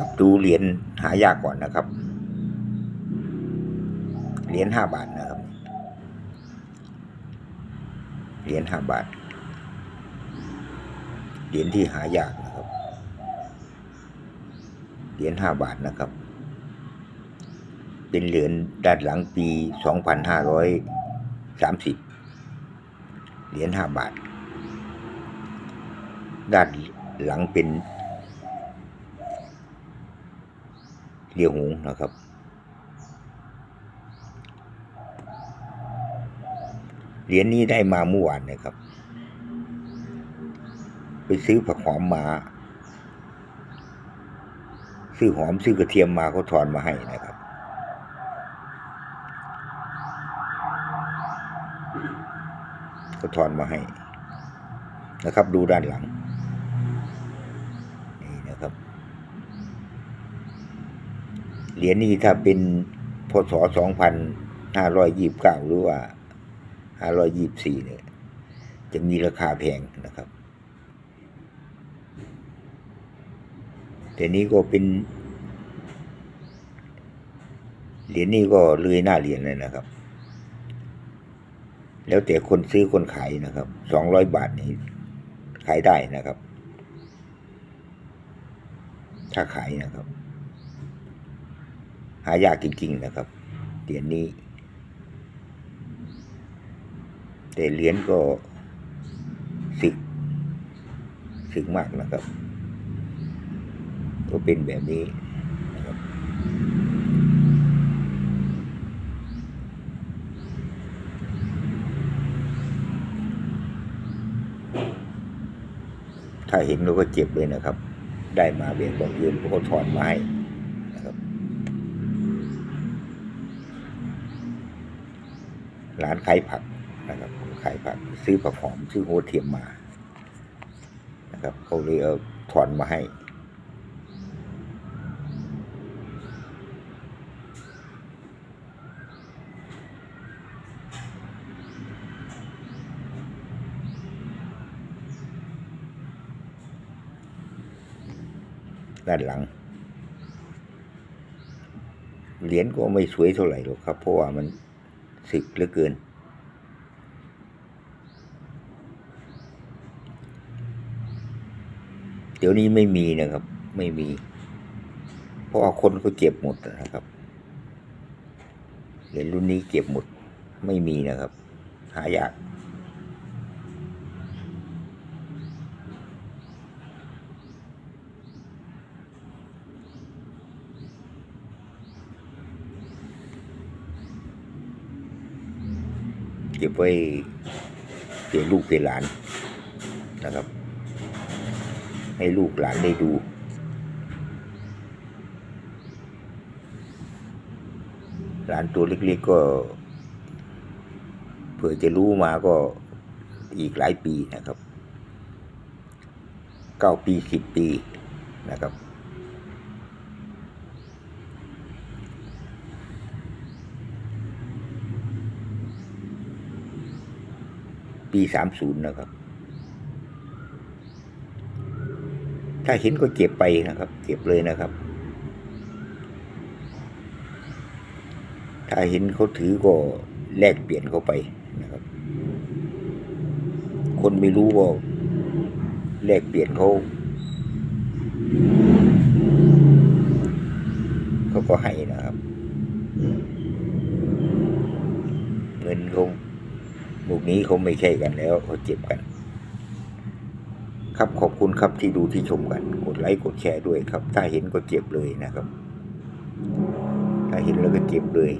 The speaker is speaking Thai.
ครับ ดูเหรียญหายากก่อนนะครับ เหรียญห้าบาทนะครับ เหรียญห้าบาท เหรียญที่หายากนะครับ เหรียญห้าบาทนะครับ เป็นเหรียญด้านหลังปีสองพันห้าร้อยสามสิบเหรียญห้าบาท ด้านหลังเป็น เรียวหงนะครับ เหรียญนี้ได้มาเมื่อวานนะครับ ไปซื้อผักหอมมา ซื้อหอมซื้อกระเทียมมาเขาทอนมาให้นะครับเขาทอนมาให้นะครับ ดูด้านหลัง นี่นะครับ เหรียญนี้ถ้าเป็นพศสองพันห้าร้อยยี่บเก้าหรือว่าห้าร้อยยี่บสี่เนี่ย จะมีราคาแพงนะครับ แต่นี้ก็เป็น เหรียญนี้ก็เลยหน้าเหรียญเลยนะครับ แล้วแต่คนซื้อคนขายนะครับ สองร้อยบาทนี้ขายได้นะครับ ถ้าขายนะครับ หายากจริง ๆ นะครับ เหรียญนี้ แต่เหรียญก็สึกสึกมากนะครับ ก็เป็นแบบนี้นะครับถ้าเห็นเราก็เจ็บเลยนะครับ ได้มาเบียดบังเอิญพวกเขาถอนมาให้ ร้านขายผักนะครับขายผักซื้อผักหอมซื้อโฮเทียมมา นะครับเขาเลยเอาถอนมาให้ด้านหลัง เหรียญก็ไม่สวยเท่าไหร่หรอกครับ เพราะว่ามัน สึกเหลือเกิน เดี๋ยวนี้ไม่มีนะครับ ไม่มี เพราะคนเขาเจ็บหมดนะครับเหรียญรุ่นนี้เก็บหมดไม่มีนะครับ หายาก เก็บไว้เพื่อลูกเพื่อหลานนะครับ ให้ลูกหลานได้ดูหลานตัวเล็กๆก็เผื่อจะรู้มาก็อีกหลายปีนะครับเก้าปีสิบปีนะครับ ปีสามศูนย์นะครับ ถ้าเห็นก็เก็บไปนะครับ เก็บเลยนะครับ ถ้าเห็นเขาถือก็แลกเปลี่ยนเข้าไปนะครับ คนไม่รู้ก็แลกเปลี่ยนเขาเขาก็ให้นะครับ เงินเขาลู กนี้เขาไม่ใช่กันแล้วเขาเจ็บกัน ครับขอบคุณครับที่ดูที่ชมกัน กดไลค์กดแชร์ด้วยครับ ถ้าเห็นก็เจ็บเลยนะครับ ถ้าเห็นแล้วก็เจ็บเลย